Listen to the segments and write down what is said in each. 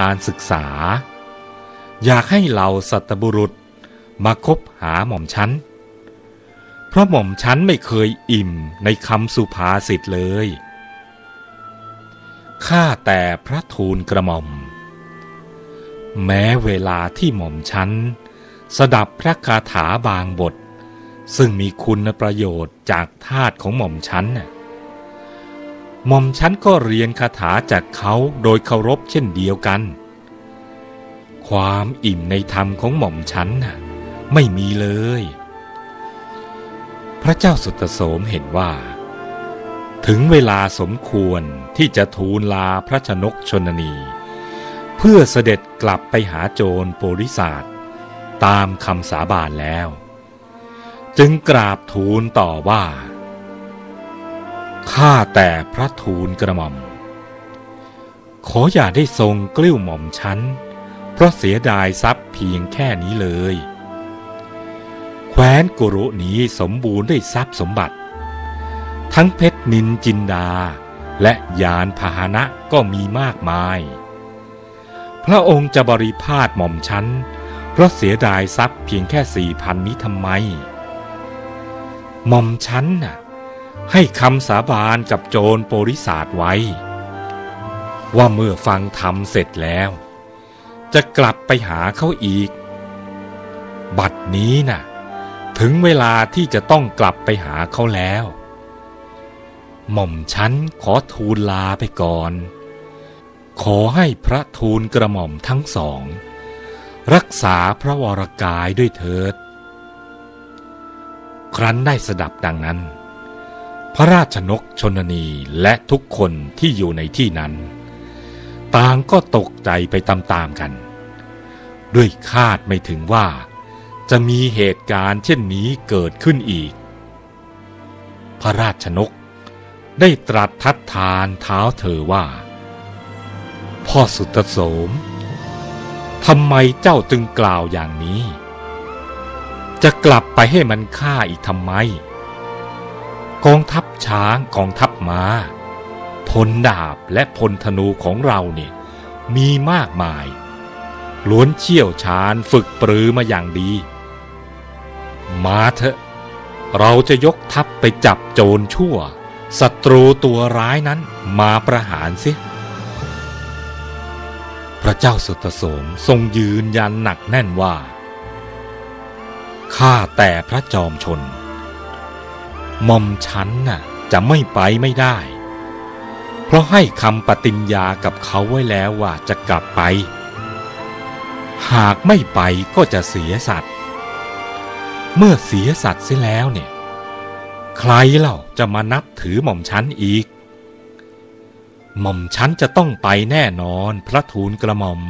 การศึกษา อยากให้เหล่าสัตบุรุษมาคบหาหม่อมฉันเพราะหม่อมฉันไม่เคยอิ่มในคำสุภาษิตเลย ข้าแต่พระทูลกระหม่อม แม้เวลาที่หม่อมฉันสดับพระคาถาบางบท ซึ่งมีคุณประโยชน์จากทาตของหม่อมฉันน่ะ หม่อมฉันก็เรียนคาถาจากเขาโดยเคารพเช่นเดียวกัน ความอิ่มในธรรมของหม่อมฉันน่ะไม่มีเลย พระเจ้าสุตโสมเห็นว่า ถึงเวลาสมควรที่จะทูลลาพระชนกชนนี เพื่อเสด็จกลับไปหาโจรโปริศาสตามคำสาบานแล้ว จึงกราบทูลต่อว่า ข้าแต่พระทูลกระหม่อม ขออย่าได้ทรงกลิ้วหม่อมฉันเพราะเสียดายทรัพย์เพียงแค่นี้เลย แคว้นกุรุนี้สมบูรณ์ด้วยทรัพย์สมบัติ ทั้งเพชรนินจินดา และยานพาหนะก็มีมากมาย พระองค์จะบริพาทหม่อมฉันเพราะเสียดายทรัพย์เพียงแค่สี่พันนี้ทำไม หม่อมฉันน่ะ ให้คำสาบานกับโจรโปริศาสไว้ ว่าเมื่อฟังธรรมเสร็จแล้ว จะกลับไปหาเขาอีก บัดนี้น่ะ ถึงเวลาที่จะต้องกลับไปหาเขาแล้ว หม่อมฉันขอทูลลาไปก่อน ขอให้พระทูลกระหม่อมทั้งสอง รักษาพระวรกายด้วยเถิด ครั้นได้สดับดังนั้น พระราชนกชนนีและทุกคนที่อยู่ในที่นั้น ต่างก็ตกใจไปตามๆกัน ด้วยคาดไม่ถึงว่า จะมีเหตุการณ์เช่นนี้เกิดขึ้นอีก พระราชนกได้ตรัสทัดทานเท้าเธอว่า พ่อสุตโสมทำไมเจ้าจึงกล่าวอย่างนี้ จะกลับไปให้มันฆ่าอีกทำไม กองทัพช้างกองทัพมา้า พลดาบและพลธนูของเราเนี่ยมีมากมาย ล้วนเชี่ยวชาญฝึกปรือมาอย่างดี มาเถอะ เราจะยกทัพไปจับโจรชั่วศัตรูตัวร้ายนั้นมาประหารเสิพระเจ้าสุตโสมทรงยืนยันหนักแน่นว่า ข้าแต่พระจอมชน หม่อมฉันน่ะจะไม่ไปไม่ได้ เพราะให้คำปฏิญญากับเขาไว้แล้วว่าจะกลับไป หากไม่ไปก็จะเสียสัตว์เมื่อเสียสัตว์เสียแล้วเนี่ย ใครเล่าจะมานับถือหม่อมฉันอีก หม่อมฉันจะต้องไปแน่นอนพระทูลกระหม่อม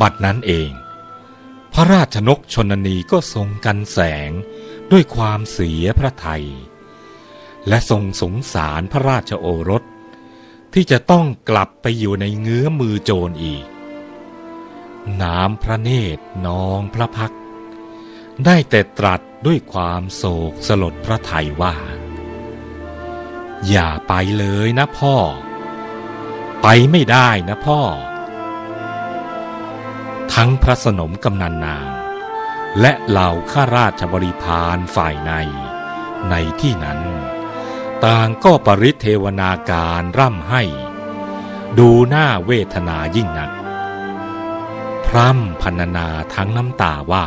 บัดนั้นเอง พระราชนกชนนีก็ทรงกันแสง ด้วยความเสียพระไทย และทรงสงสารพระราชโอรส ที่จะต้องกลับไปอยู่ในเงื้อมือโจรอีก น้ำพระเนตรนองพระพัก ได้แต่ตรัสด้วยความโศกสลดพระไทยว่า อย่าไปเลยนะพ่อ ไปไม่ได้นะพ่อ ทั้งพระสนมกำนันนาง และเหล่าข้าราชบริพารฝ่ายใน ในที่นั้น ต่างก็ปริเทวนาการร่ำให้ ดูหน้าเวทนายิ่งนัก พร่ำพันนาทั้งน้ำตาว่า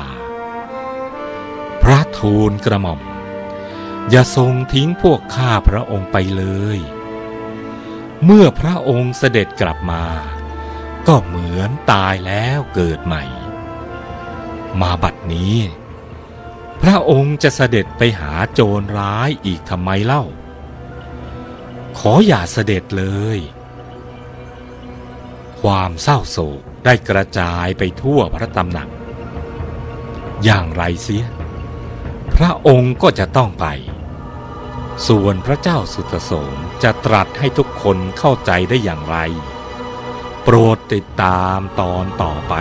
พระทูลกระหม่อม อย่าทรงทิ้งพวกข้าพระองค์ไปเลย เมื่อพระองค์เสด็จกลับมา ก็เหมือนตายแล้วเกิดใหม่ มาบัดนี้ พระองค์จะเสด็จไปหาโจรร้ายอีกทำไมเล่า ขออย่าเสด็จเลย ความเศร้าโศกได้กระจายไปทั่วพระตำหนัก อย่างไรเสีย พระองค์ก็จะต้องไป ส่วนพระเจ้าสุตโสมจะตรัสให้ทุกคนเข้าใจได้อย่างไร โปรดติดตามตอนต่อไป